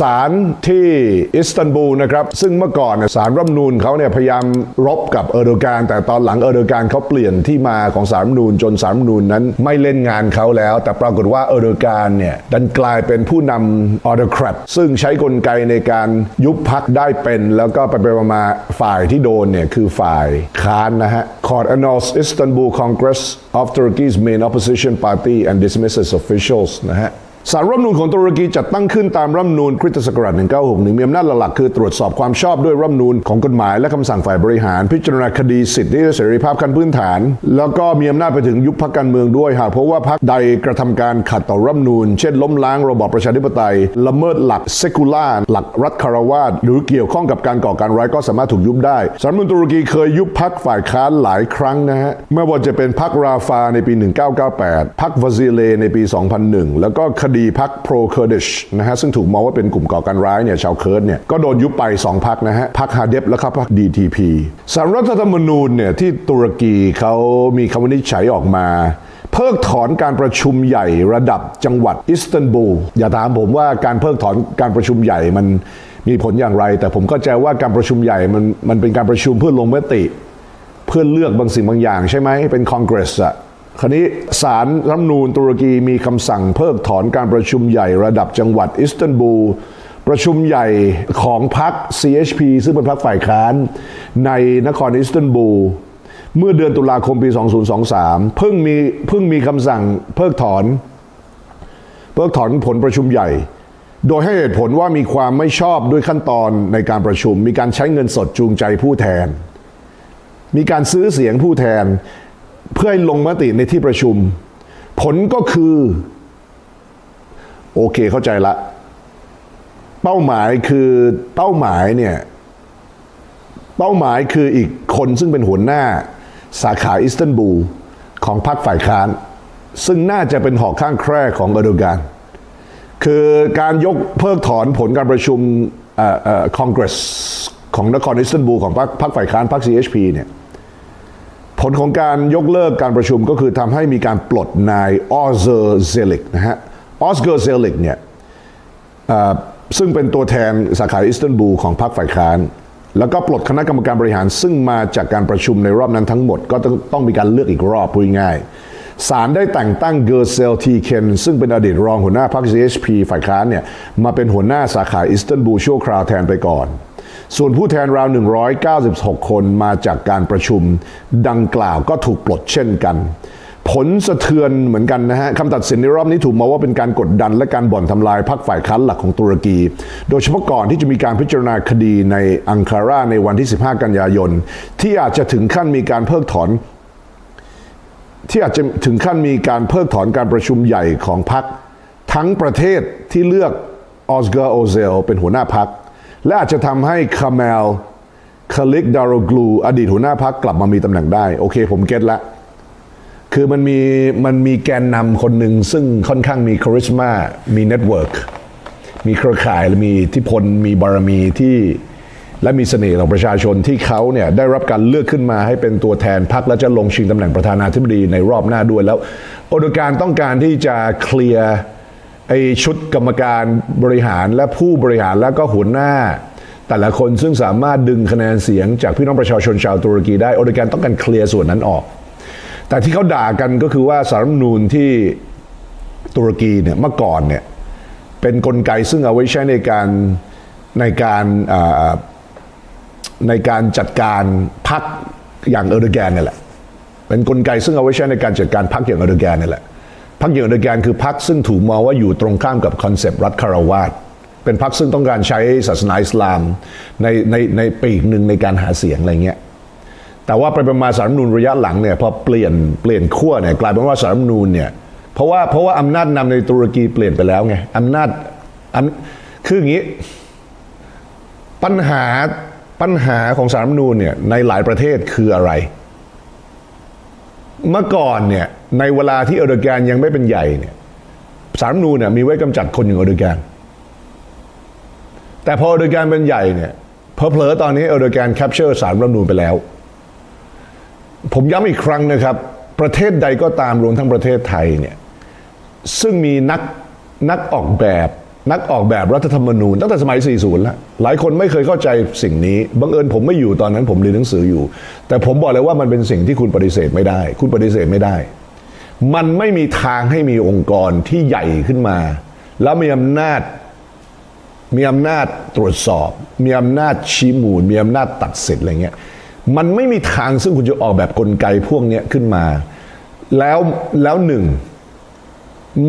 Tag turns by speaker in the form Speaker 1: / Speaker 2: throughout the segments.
Speaker 1: ศาลที่อิสตันบูลนะครับ ซึ่งเมื่อก่อนศาลรัฐมนูญเขาเนี่ยพยายามรบกับเออร์โดกานแต่ตอนหลังเออร์โดกานเขาเปลี่ยนที่มาของศาลรัฐมนูญจนศาลรัฐมนูญนั้นไม่เล่นงานเขาแล้ว แต่ปรากฏว่าเออร์โดกานเนี่ยดันกลายเป็นผู้นำออโตแครตซึ่งใช้กลไกในการยุบพักได้เป็น แล้วก็ไปไปมาฝ่ายที่โดนเนี่ยคือฝ่ายค้านนะฮะ Court annuls Istanbul Congress of Turkey's main opposition party and dismisses officials นะฮะ สารรัฐมนูญของตุรกีจัดตั้งขึ้นตามรัฐมนูญคริสตศักราช 1961 มีอำนาจหลักๆคือตรวจสอบความชอบด้วยรัฐมนูญของกฎหมายและคำสั่งฝ่ายบริหาร พิจารณาคดีสิทธิและเสรีภาพขั้นพื้นฐาน แล้วก็มีอำนาจไปถึงยุบพักการเมืองด้วย หากพบว่าพักใดกระทำการขัดต่อรัฐมนูญเช่นล้มล้างระบอบประชาธิปไตย ละเมิดหลักเซคูล่าหลักรัฐคารวาสหรือเกี่ยวข้องกับการก่อการร้ายก็สามารถถูกยุบได้สารรัฐมนูญตุรกีเคยยุบพักฝ่ายค้านหลายครั้งนะฮะไม่ว่าจะเป็นพักราฟาในปี 1998พักวาซิเลในปี 2001 แล้วก็คดีพักโปรเคอร์ดิชนะฮะซึ่งถูกมองว่าเป็นกลุ่มก่อการร้ายเนี่ยชาวเคิร์ดเนี่ยก็โดนยุบไป 2พักนะฮะพักฮาเดฟและครับพัก DTP สารรัฐธรรมนูญเนี่ยที่ตุรกีเขามีคำวินิจฉัยออกมาเพิกถอนการประชุมใหญ่ระดับจังหวัดอิสตันบูลอย่าถามผมว่าการเพิกถอนการประชุมใหญ่มันมีผลอย่างไร แต่ผมก็ใจว่าการประชุมใหญ่มันมันเป็นการประชุมเพื่อลงมติ เพื่อเลือกบางสิ่งบางอย่างใช่ไหมเป็นคอนเกรสอะ คราวนี้ศาลรัฐมนูญตุรกีมีคำสั่งเพิกถอนการประชุมใหญ่ระดับจังหวัดอิสตันบูลประชุมใหญ่ของพรรค CHP ซึ่งเป็นพรรคฝ่ายค้านในนครอิสตันบูลเมื่อเดือนตุลาคมปี 2023 เพิ่งมีเพิ่งมีคำสั่งเพิกถอน เพิกถอนผลประชุมใหญ่ โดยให้เหตุผลว่ามีความไม่ชอบด้วยขั้นตอนในการประชุม มีการใช้เงินสดจูงใจผู้แทน มีการซื้อเสียงผู้แทน เพื่อให้ลงมติในที่ประชุม ผลก็คือ โอเคเข้าใจละ เป้าหมายคือเป้าหมายเนี่ย เป้าหมายคืออีกคนซึ่งเป็นหัวหน้า สาขาอิสตันบูลของพรรคฝ่ายค้าน ซึ่งน่าจะเป็นหอกข้างแคร่ของเออร์โดกานคือการยกเพิกถอนผลการประชุมคอนเกรสของนครอิสตันบูลของพรรคพรรคฝ่ายค้านพรรค CHP เนี่ย ผลของการยกเลิกการประชุมก็คือทำให้มีการปลดนายออเซอร์เซลิกนะฮะออสเกอร์เซลิกเนี่ยซึ่งเป็นตัวแทนสาขาอิสตันบูลของพรรคฝ่ายค้าน แล้วก็ปลดคณะกรรมการบริหาร ซึ่งมาจากการประชุมในรอบนั้นทั้งหมด ก็ต้องต้องมีการเลือกอีกรอบพูดง่ายๆศาลได้แต่งตั้งเกอร์เซลทีเคนซึ่งเป็นอดีตรองหัวหน้าพรรค CHP ฝ่ายค้านเนี่ยมาเป็นหัวหน้าสาขาอิสตันบูลชั่วคราวแทนไปก่อน ส่วนผู้แทนราว 196 คนมาจากการประชุมดังกล่าวก็ถูกปลดเช่นกัน ผลสะเทือนเหมือนกันนะฮะคำตัดสินในรอบนี้ถูกมองว่าเป็นการกดดันและการบ่อนทำลายพรรคฝ่ายค้านหลักของตุรกี โดยเฉพาะก่อนที่จะมีการพิจารณาคดีในอังคาราในวันที่ 15 กันยายน ที่อาจจะถึงขั้นมีการเพิกถอน ที่อาจจะถึงขั้นมีการเพิกถอนการประชุมใหญ่ของพรรคทั้งประเทศที่เลือกออสเกอร์โอเซลเป็นหัวหน้าพรรค และอาจจะทำให้คาเมลคาลิกดารกลูอดีตหัวหน้าพรรคกลับมามีตำแหน่งได้ โอเค ผมเก็ตละ คือมันมีมันมีแกนนำคนหนึ่งซึ่งค่อนข้างมีคาริสมา มีเน็ตเวิร์กมีเครือข่ายและมีทธิพล มีบารมีที่และมีเสน่ห์ของประชาชนที่เขาเนี่ยได้รับการเลือกขึ้นมาให้เป็นตัวแทนพรรคและจะลงชิงตำแหน่งประธานาธิบดีในรอบหน้าด้วยแล้วโอดการต้องการที่จะเคลียร์ ไอชุดกรรมการบริหารและผู้บริหารแล้วก็หัวหน้า แต่ละคนซึ่งสามารถดึงคะแนนเสียงจากพี่น้องประชาชนชาวตุรกีได้โอโดการต้องการเคลียร์ส่วนนั้นออก แต่ที่เขาด่ากันก็คือว่าสารรัฐมนูญที่ตุรกีเนี่ยเมื่อก่อนเนี่ยเป็นนกลไกซึ่งเอาไว้ใช้ในการในการในการจัดการพรรคอย่างเออร์โดแกนนี่แหละเป็นนกลไกซึ่งเอาไว้ใช้ในการจัดการพรรคอย่างเออร์โดแกนนี่แหละ พรรคอย่างเอร์ดแกนคือพรรคซึ่งถูกมองว่าอยู่ตรงข้ามกับคอนเซปต์รัฐคารวาสเป็นพรรคซึ่งต้องการใช้ศาสนาอิสลามในในในปีกหนึ่งในการหาเสียงอะไรเงี้ยแต่ว่าไปประมาณสารมนูญระยะหลังเนี่ยพอเปลี่ยนเปลี่ยนขั้วเนี่ยกลายเป็นว่าสารมนูญเนี่ยเพราะว่าเพราะว่าอำนาจนำในตุรกีเปลี่ยนไปแล้วไงอำนาจอำคืออย่างนี้ปัญหาปัญหาของสารมนูญเนี่ยในหลายประเทศคืออะไร เมื่อก่อนเนี่ยในเวลาที่เออร์โดแกนยังไม่เป็นใหญ่เนี่ยสารรัฐธรรมนูเนี่ยมีไว้กำจัดคนอย่างเออร์โดแกน แต่พอเออร์โดแกนเป็นใหญ่เนี่ยเผลอตอนนี้เออร์โดแกนแคปเจอร์สารรัฐธรรมนูไปแล้ว ผมย้ำอีกครั้งนะครับ ประเทศใดก็ตามรวมทั้งประเทศไทยเนี่ยซึ่งมีนักนักออกแบบ นักออกแบบรัฐธรรมนูญตั้งแต่สมัย 40 แล้ว หลายคนไม่เคยเข้าใจสิ่งนี้ บังเอิญผมไม่อยู่ตอนนั้นผมเรียนหนังสืออยู่ แต่ผมบอกเลยว่ามันเป็นสิ่งที่คุณปฏิเสธไม่ได้ คุณปฏิเสธไม่ได้ มันไม่มีทางให้มีองค์กรที่ใหญ่ขึ้นมา แล้วมีอำนาจ มีอำนาจตรวจสอบ มีอำนาจชี้มูล มีอำนาจตัดสินอะไรเงี้ย มันไม่มีทางซึ่งคุณจะออกแบบกลไกพวกนี้ขึ้นมา แล้วแล้วหนึ่ง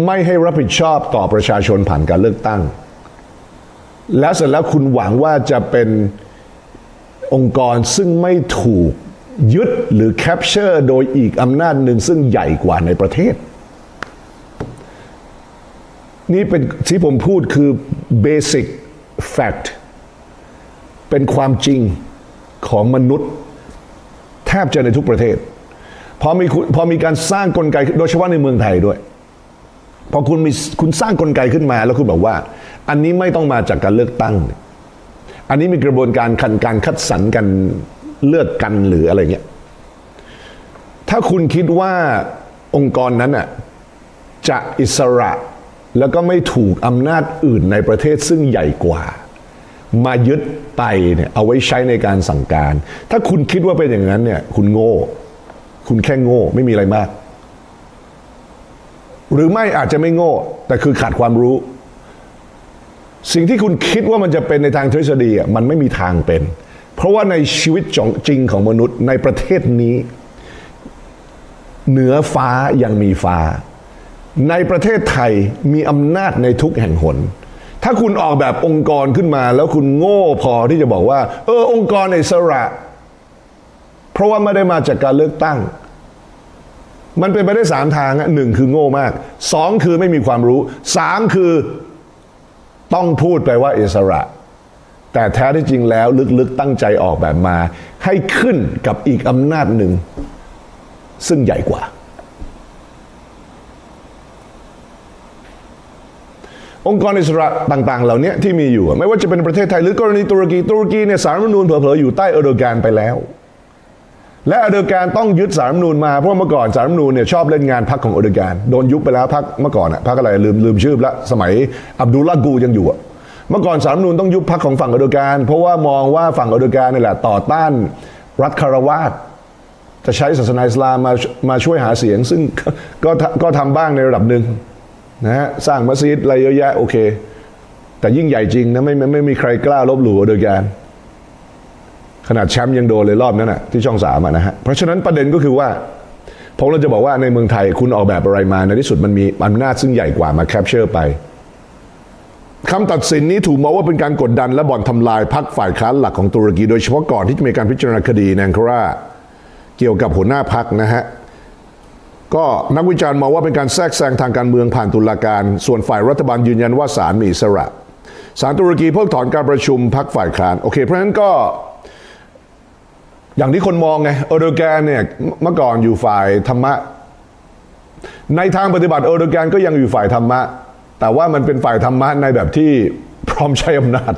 Speaker 1: ไม่ให้รับผิดชอบต่อประชาชนผ่านการเลือกตั้ง แล้วเสร็จแล้วคุณหวังว่าจะเป็นองค์กรซึ่งไม่ถูกยึดหรือแคปเชอร์โดยอีกอำนาจหนึ่งซึ่งใหญ่กว่าในประเทศ นี่เป็นที่ผมพูดคือ basic fact เป็นความจริงของมนุษย์ แทบจะในทุกประเทศ พอมีคุณพอมีการสร้างกลไกโดยเฉพาะในเมืองไทยด้วย พอคุณมีคุณสร้างกลไกขึ้นมาแล้วคุณบอกว่า อันนี้ไม่ต้องมาจากการเลือกตั้ง อันนี้มีกระบวนการคันการคัดสรรกันเลือกกันหรืออะไรเงี้ยถ้าคุณคิดว่าองค์กรนั้นอะจะอิสระแล้วก็ไม่ถูกอำนาจอื่นในประเทศซึ่งใหญ่กว่า มายึดไปเนี่ยเอาไว้ใช้ในการสั่งการ ถ้าคุณคิดว่าเป็นอย่างนั้นเนี่ยคุณโง่ คุณแค่โง่ไม่มีอะไรมาก หรือไม่อาจจะไม่โง่ แต่คือขาดความรู้ สิ่งที่คุณคิดว่ามันจะเป็นในทางทฤษฎีอะมันไม่มีทางเป็น เพราะว่าในชีวิตจริงของมนุษย์ในประเทศนี้ เหนือฟ้ายังมีฟ้า ในประเทศไทยมีอำนาจในทุกแห่งหนถ้าคุณออกแบบองค์กรขึ้นมา แล้วคุณโง่พอที่จะบอกว่า เออองค์กรอิสระ เพราะว่าไม่ได้มาจากการเลือกตั้ง มันเป็นไปได้สามทางอะหนึ่งคือโง่มากสองคือไม่มีความรู้สามคือต้องพูดไปว่าอิสระ แต่แท้ที่จริงแล้วลึกๆตั้งใจออกแบบมา ให้ขึ้นกับอีกอำนาจหนึ่ง ซึ่งใหญ่กว่า องค์กรอิสระต่างๆ เหล่านี้ที่มีอยู่ ไม่ว่าจะเป็นประเทศไทยหรือกรณีตุรกีตุรกีเนี่ยสารรัฐมนูญเผลอๆอยู่ใต้เออร์โดกานไปแล้ว และเออร์กานต้องยึดสารรัฐมนูญมาเพราะเมื่อก่อนสารรัฐมนูญเนี่ยชอบเล่นงานพรรคของเออร์กานโดนยุบไปแล้วพรรคเมื่อก่อนอะพรรคอะไรลืมลืมชื่อละสมัยอับดุลลากูยังอยู่อะเมื่อก่อนสารรัฐมนูญต้องยุบพรรคของฝั่งเออร์กานเพราะว่ามองว่าฝั่งเออร์กานนี่แหละต่อต้านรัฐคารวาสจะใช้ศาสนาอิสลามมามาช่วยหาเสียง ซึ่งก็ก็ก็ทำบ้างในระดับหนึ่งนะฮะสร้างมัสยิดอะไรเยอะแยะโอเค แต่ยิ่งใหญ่จริงนะไม่ไม่ไม่มีใครกล้าลบหลู่โดยการ ขนาดแชมป์ยังโดนเลยรอบนั้นนะที่ช่องสามอะนะฮะเพราะฉะนั้นประเด็นก็คือว่า ผมเราจะบอกว่าในเมืองไทยคุณออกแบบอะไรมาในที่สุดมันมีอำนาจซึ่งใหญ่กว่ามาแคปเชอร์ไปคำตัดสินนี้ถูกมองว่าเป็นการกดดันและบ่อนทำลายพรรคฝ่ายค้านหลักของตุรกี โดยเฉพาะก่อนที่จะมีการพิจารณาคดีในงการาเกี่ยวกับหัวหน้าพักนะฮะก็นักวิจารณ์มองว่าเป็นการแทรกแซงทางการเมืองผ่านตุลาการ ส่วนฝ่ายรัฐบาลยืนยันว่าศาลมีอิสระศาลตุรกีเพิกถอนการประชุมพักฝ่ายค้านโอเคเพราะฉะนั้นก็ อย่างที่คนมองไงเออร์โดแกนเนี่ยเมื่อก่อนอยู่ฝ่ายธรรมะ ในทางปฏิบัติเออร์โดแกนก็ยังอยู่ฝ่ายธรรมะ แต่ว่ามันเป็นฝ่ายธรรมะในแบบที่พร้อมใช้อำนาจ